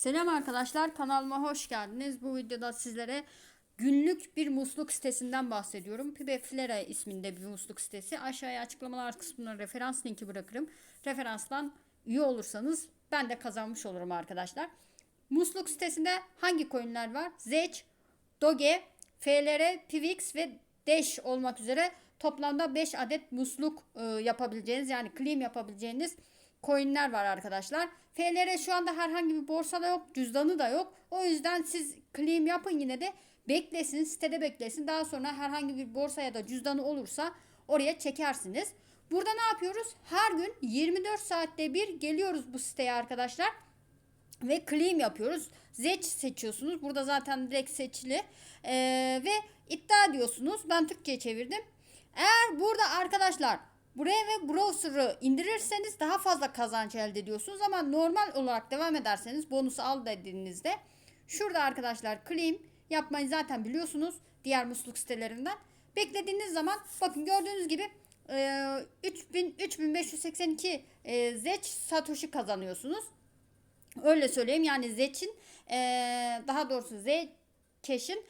Selam arkadaşlar kanalıma hoş geldiniz. Bu videoda sizlere günlük bir musluk sitesinden bahsediyorum. Pibeflera isminde bir musluk sitesi. Aşağıya açıklamalar kısmına referans linki bırakırım. Referanstan üye olursanız ben de kazanmış olurum arkadaşlar. Musluk sitesinde hangi coinler var? Zech, Doge, FLR, Pivix ve Dash olmak üzere toplamda 5 adet musluk e, yapabileceğiniz yani claim yapabileceğiniz coinler var arkadaşlar. FLR şu anda herhangi bir borsada yok, cüzdanı da yok. O yüzden siz claim yapın yine de beklesin, sitede beklesin. Daha sonra herhangi bir borsa ya da cüzdanı olursa oraya çekersiniz. Burada ne yapıyoruz? Her gün 24 saatte bir geliyoruz bu siteye arkadaşlar ve claim yapıyoruz. Zech seçiyorsunuz. Burada zaten direkt seçili. Ee, ve iddia diyorsunuz. Ben Türkçe'ye çevirdim. Eğer burada arkadaşlar buraya ve browser'ı indirirseniz daha fazla kazanç elde ediyorsunuz. Ama normal olarak devam ederseniz bonusu al dediğinizde şurada arkadaşlar claim yapmayı zaten biliyorsunuz. Diğer musluk sitelerinden. Beklediğiniz zaman bakın gördüğünüz gibi e, 3000 3582 e, Zech Satoshi kazanıyorsunuz. Öyle söyleyeyim yani Zech'in e, daha doğrusu Zcache'in e,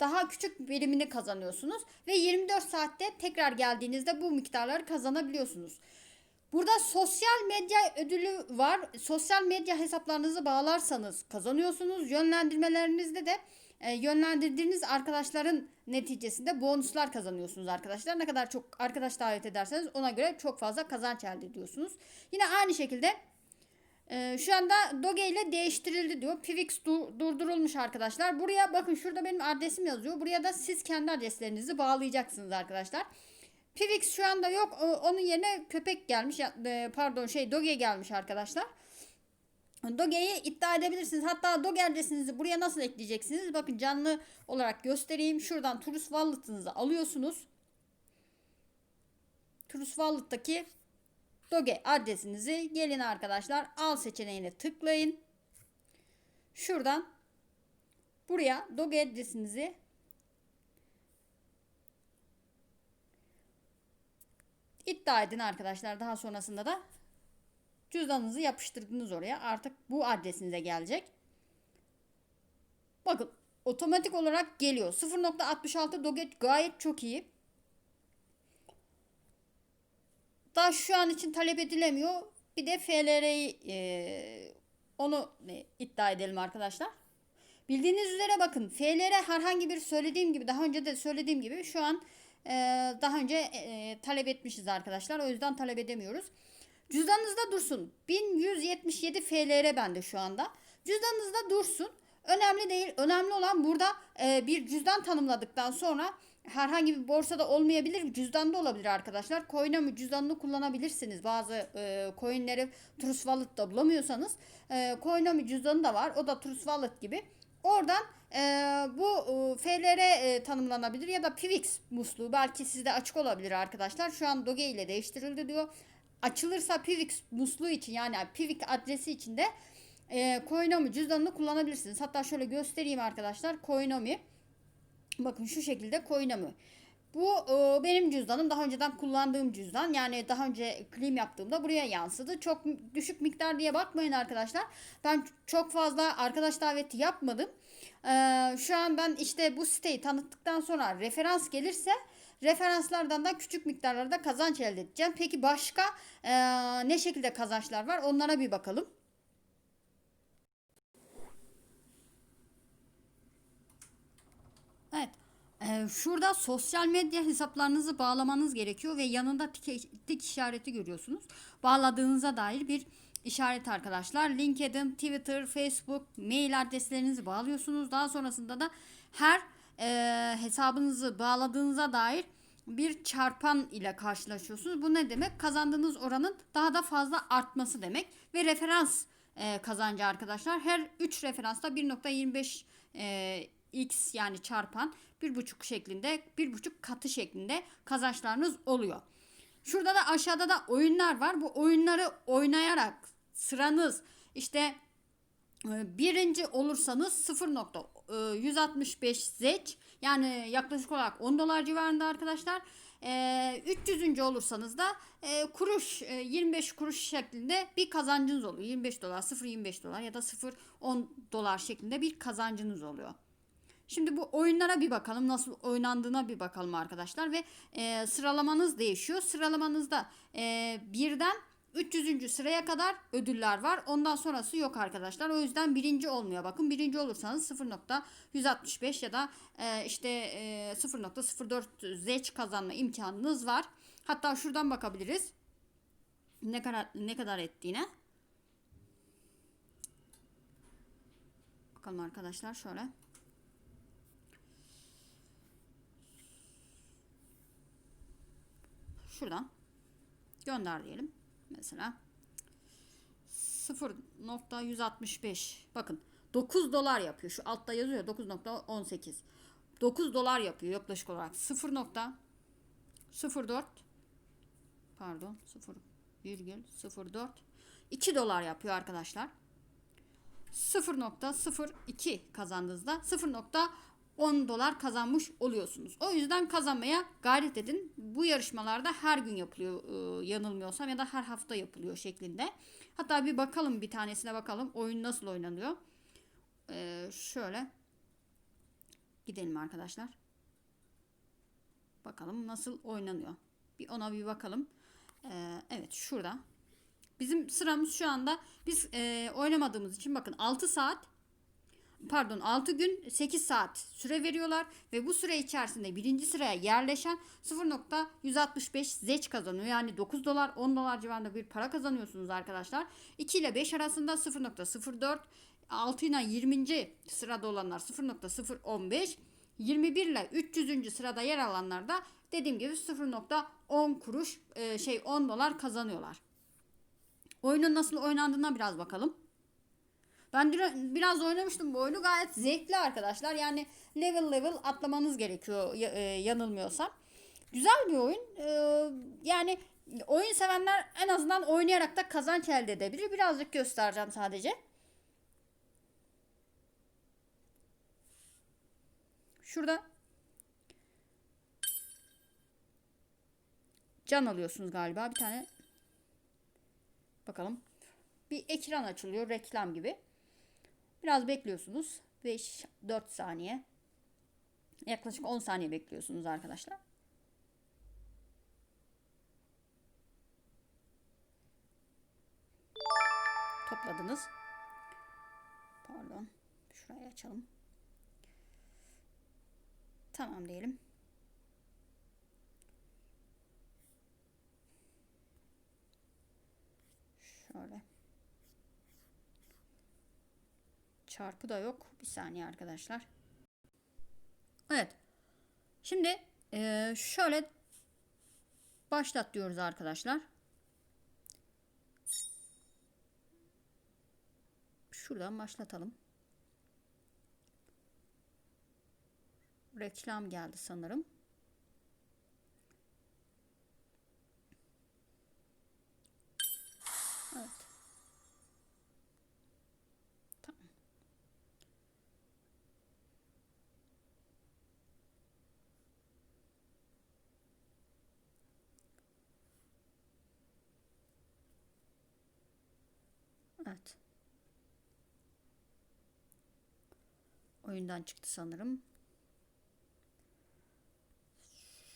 daha küçük birimini kazanıyorsunuz ve 24 saatte tekrar geldiğinizde bu miktarları kazanabiliyorsunuz. Burada sosyal medya ödülü var. Sosyal medya hesaplarınızı bağlarsanız kazanıyorsunuz. Yönlendirmelerinizde de e, yönlendirdiğiniz arkadaşların neticesinde bonuslar kazanıyorsunuz arkadaşlar. Ne kadar çok arkadaş davet ederseniz ona göre çok fazla kazanç elde ediyorsunuz. Yine aynı şekilde ee, şu anda Doge ile değiştirildi diyor. Pivix du- durdurulmuş arkadaşlar. Buraya bakın şurada benim adresim yazıyor. Buraya da siz kendi adreslerinizi bağlayacaksınız arkadaşlar. Pivix şu anda yok. O- Onun yerine köpek gelmiş. E, Pardon şey Doge gelmiş arkadaşlar. Doge'yi iddia edebilirsiniz. Hatta Doge adresinizi buraya nasıl ekleyeceksiniz? Bakın canlı olarak göstereyim. Şuradan Trust Wallet'ınızı alıyorsunuz. Trust Wallet'taki Doge adresinizi gelin arkadaşlar al seçeneğine tıklayın. Şuradan buraya Doge adresinizi iddia edin arkadaşlar. Daha sonrasında da cüzdanınızı yapıştırdınız oraya. Artık bu adresinize gelecek. Bakın otomatik olarak geliyor. 0.66 Doge gayet çok iyi. Daha şu an için talep edilemiyor. Bir de FLR'yi e, onu e, iddia edelim arkadaşlar. Bildiğiniz üzere bakın FLR herhangi bir söylediğim gibi daha önce de söylediğim gibi şu an e, daha önce e, talep etmişiz arkadaşlar. O yüzden talep edemiyoruz. Cüzdanınızda dursun. 1177 FLR bende şu anda. Cüzdanınızda dursun. Önemli değil. Önemli olan burada e, bir cüzdan tanımladıktan sonra herhangi bir borsada olmayabilir, cüzdanda olabilir arkadaşlar. Coin'e cüzdanını kullanabilirsiniz. Bazı e, coin'leri Trust Wallet'ta bulamıyorsanız e, Coin'e cüzdanı da var. O da Trust Wallet gibi. Oradan e, bu e, FLR e, tanımlanabilir ya da Pivix musluğu belki sizde açık olabilir arkadaşlar. Şu an Doge ile değiştirildi diyor. Açılırsa Pivix musluğu için yani Pivix adresi için de e, Coinomi cüzdanını kullanabilirsiniz. Hatta şöyle göstereyim arkadaşlar. Coinomi Bakın şu şekilde Coinomi. Bu e, benim cüzdanım. Daha önceden kullandığım cüzdan. Yani daha önce claim yaptığımda buraya yansıdı. Çok düşük miktar diye bakmayın arkadaşlar. Ben çok fazla arkadaş daveti yapmadım. E, şu an ben işte bu siteyi tanıttıktan sonra referans gelirse referanslardan da küçük miktarlarda kazanç elde edeceğim. Peki başka e, ne şekilde kazançlar var? Onlara bir bakalım. Evet. Ee, şurada sosyal medya hesaplarınızı bağlamanız gerekiyor ve yanında tik, tik işareti görüyorsunuz. Bağladığınıza dair bir işaret arkadaşlar. LinkedIn, Twitter, Facebook, mail adreslerinizi bağlıyorsunuz. Daha sonrasında da her e, hesabınızı bağladığınıza dair bir çarpan ile karşılaşıyorsunuz. Bu ne demek? Kazandığınız oranın daha da fazla artması demek ve referans e, kazancı arkadaşlar. Her 3 referansta 1.25 e, x yani çarpan bir buçuk şeklinde bir buçuk katı şeklinde kazançlarınız oluyor. Şurada da aşağıda da oyunlar var. Bu oyunları oynayarak sıranız işte Ee, Birinci olursanız 0.165 zeç yani yaklaşık olarak 10 dolar civarında arkadaşlar. Ee, 300. olursanız da e, kuruş e, 25 kuruş şeklinde bir kazancınız oluyor. 25 dolar 0.25 dolar ya da 0.10 dolar şeklinde bir kazancınız oluyor. Şimdi bu oyunlara bir bakalım nasıl oynandığına bir bakalım arkadaşlar ve e, sıralamanız değişiyor. Sıralamanızda e, birden 300. sıraya kadar ödüller var. Ondan sonrası yok arkadaşlar. O yüzden birinci olmuyor. Bakın birinci olursanız 0.165 ya da e, işte e, 0.04 zeç kazanma imkanınız var. Hatta şuradan bakabiliriz. Ne kadar ne kadar ettiğine. Bakalım arkadaşlar şöyle. Şuradan gönder diyelim. Mesela 0.165 bakın 9 dolar yapıyor. Şu altta yazıyor 9.18. 9 dolar yapıyor yaklaşık olarak. 0.04 pardon 0,04 2 dolar yapıyor arkadaşlar. 0.02 kazandığınızda 0.10 dolar kazanmış oluyorsunuz. O yüzden kazanmaya gayret edin. Bu yarışmalarda her gün yapılıyor e, yanılmıyorsam ya da her hafta yapılıyor şeklinde. Hatta bir bakalım bir tanesine bakalım oyun nasıl oynanıyor. E, şöyle gidelim arkadaşlar. Bakalım nasıl oynanıyor. Bir ona bir bakalım. E, evet şurada. Bizim sıramız şu anda biz e, oynamadığımız için bakın 6 saat pardon 6 gün 8 saat süre veriyorlar ve bu süre içerisinde birinci sıraya yerleşen 0.165 zeç kazanıyor. Yani 9 dolar 10 dolar civarında bir para kazanıyorsunuz arkadaşlar. 2 ile 5 arasında 0.04 6 ile 20. sırada olanlar 0.015 21 ile 300. sırada yer alanlar da dediğim gibi 0.10 kuruş e, şey 10 dolar kazanıyorlar. Oyunun nasıl oynandığına biraz bakalım. Ben biraz oynamıştım bu oyunu. Gayet zevkli arkadaşlar. Yani level level atlamanız gerekiyor e, yanılmıyorsam. Güzel bir oyun. E, yani oyun sevenler en azından oynayarak da kazanç elde edebilir. Birazcık göstereceğim sadece. Şurada can alıyorsunuz galiba. Bir tane bakalım. Bir ekran açılıyor reklam gibi. Biraz bekliyorsunuz. 5-4 saniye. Yaklaşık 10 saniye bekliyorsunuz arkadaşlar. Topladınız. Pardon. Şurayı açalım. Tamam diyelim. Şöyle. Çarpı da yok. Bir saniye arkadaşlar. Evet. Şimdi e, şöyle başlat diyoruz arkadaşlar. Şuradan başlatalım. Reklam geldi sanırım. Evet. Tamam. Evet. Oyundan çıktı sanırım.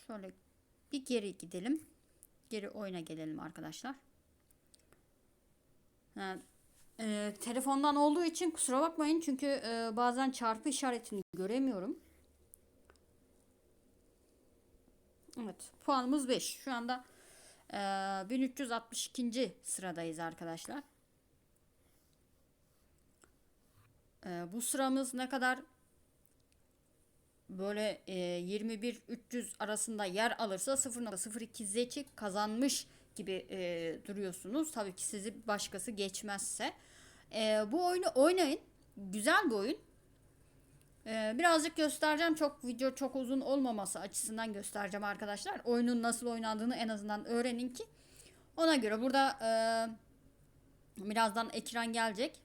Şöyle bir geri gidelim. Geri oyuna gelelim arkadaşlar. Ha, e, telefondan olduğu için kusura bakmayın çünkü e, bazen çarpı işaretini göremiyorum. Evet puanımız 5. Şu anda e, 1362. sıradayız arkadaşlar. E, bu sıramız ne kadar böyle e, 21-300 arasında yer alırsa 0.02 zeçi kazanmış gibi e, duruyorsunuz. Tabii ki sizi başkası geçmezse. E, bu oyunu oynayın. Güzel bir oyun. E, birazcık göstereceğim. Çok video çok uzun olmaması açısından göstereceğim arkadaşlar. Oyunun nasıl oynandığını en azından öğrenin ki. Ona göre burada e, birazdan ekran gelecek.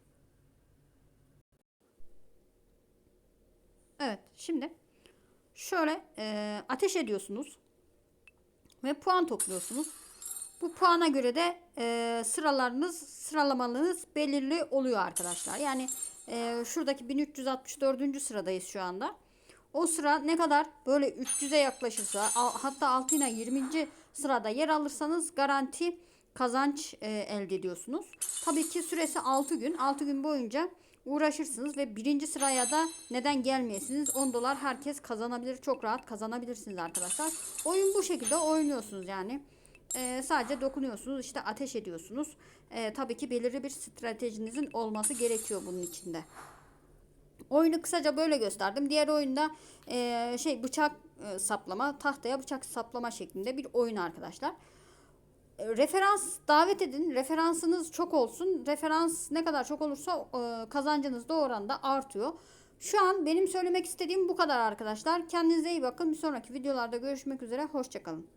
Evet şimdi şöyle e, ateş ediyorsunuz ve puan topluyorsunuz. Bu puana göre de e, sıralarınız, sıralamanız belirli oluyor arkadaşlar. Yani e, şuradaki 1364. sıradayız şu anda. O sıra ne kadar böyle 300'e yaklaşırsa hatta 6 ile 20. sırada yer alırsanız garanti kazanç e, elde ediyorsunuz. Tabii ki süresi 6 gün. 6 gün boyunca uğraşırsınız ve birinci sıraya da neden gelmeyesiniz 10 dolar herkes kazanabilir. Çok rahat kazanabilirsiniz arkadaşlar. Oyun bu şekilde oynuyorsunuz yani. Ee, sadece dokunuyorsunuz işte ateş ediyorsunuz. Ee, tabii ki belirli bir stratejinizin olması gerekiyor bunun içinde. Oyunu kısaca böyle gösterdim. Diğer oyunda e, şey bıçak e, saplama, tahtaya bıçak saplama şeklinde bir oyun arkadaşlar. E, referans davet edin. Referansınız çok olsun. Referans ne kadar çok olursa e, kazancınız da oranda artıyor. Şu an benim söylemek istediğim bu kadar arkadaşlar. Kendinize iyi bakın. Bir sonraki videolarda görüşmek üzere. Hoşçakalın.